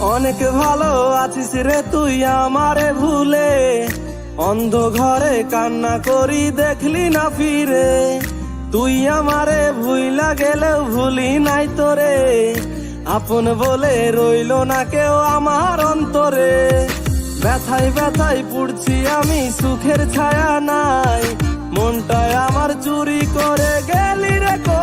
অনেক ভালো আছিস রে তুই আমারে ভুলে। অন্ধ ঘরে কান্না করি দেখলি না ফিরে। তুই আমারে ভুইলা গেলেও ভুলি নাই তোরে। আপন বলে রইল না কেউ আমার অন্তরে। ব্যথায় ব্যথায় পুড়ছি আমি, সুখের ছায়া নাই। মনটায় আমার চুরি করে গেলি রে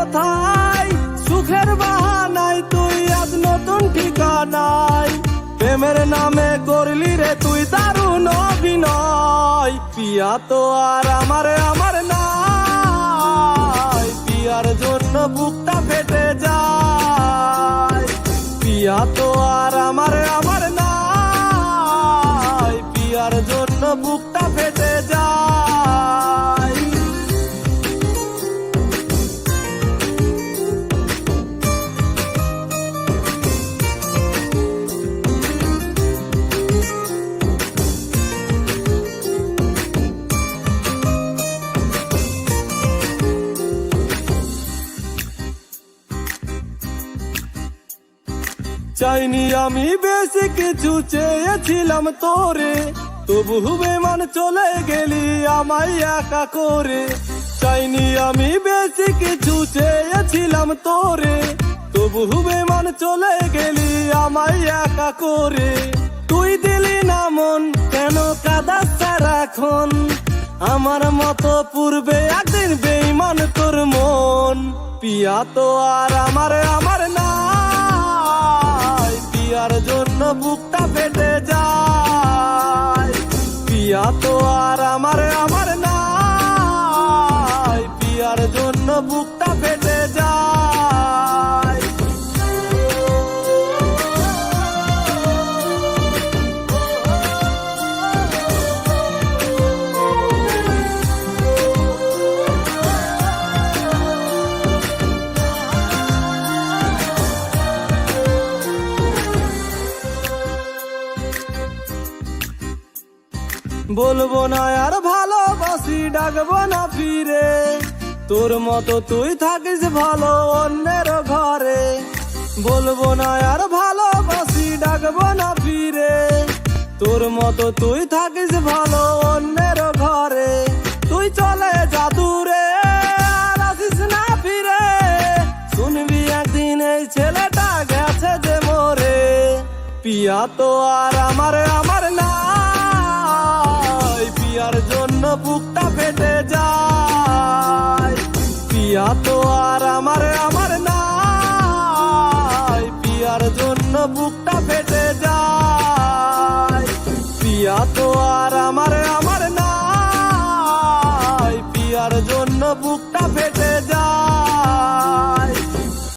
নামে করলি রে তুই দারুণ অভিনয়। পিয়া তো আর আমার আমার নাই। পিয়ার জন্য বুকটা ফেটে যায়। পিয়া তো আর আমার আমার নাই। পিয়ার জন্য বুকটা ফেটে যায়। চাইনি আমি বেশি কিছু চেয়েছিলাম তোরে। তবু বেমান চলে গেলি আমায় একা করে। চাইনি আমি বেশি কিছু চেয়েছিলাম তোরে। তবু বেমান চলে গেলি আমায় একা করে। তুই দিলি না মন, কেন কাদা সারাক্ষণ আমার মতো পূর্বে একদিন বেইমান তোর মন। পিয়া তো আর আমার আমার জন্য বুকটা ফেটে যায়। পিয়া তো আর আমার আমার বলব না আর ভালোবাসি, ডাকবো না ফিরে। তোর মতো তুই থাকিস ভালো অন্যের ঘরে। বলব না আর ভালোবাসি, ডাকবো না ফিরে। তোর মতো তুই থাকিস ভালো অন্যের ঘরে। তুই চলে যা দূরে, আর আসিস না ফিরে। শুনবি একদিন এই ছেলেটা গেছে যে মোরে। পিয়া তো আর আমার আমার তো আর আমার আমার নাই। পিয়ার জন্য বুকটা ফেটে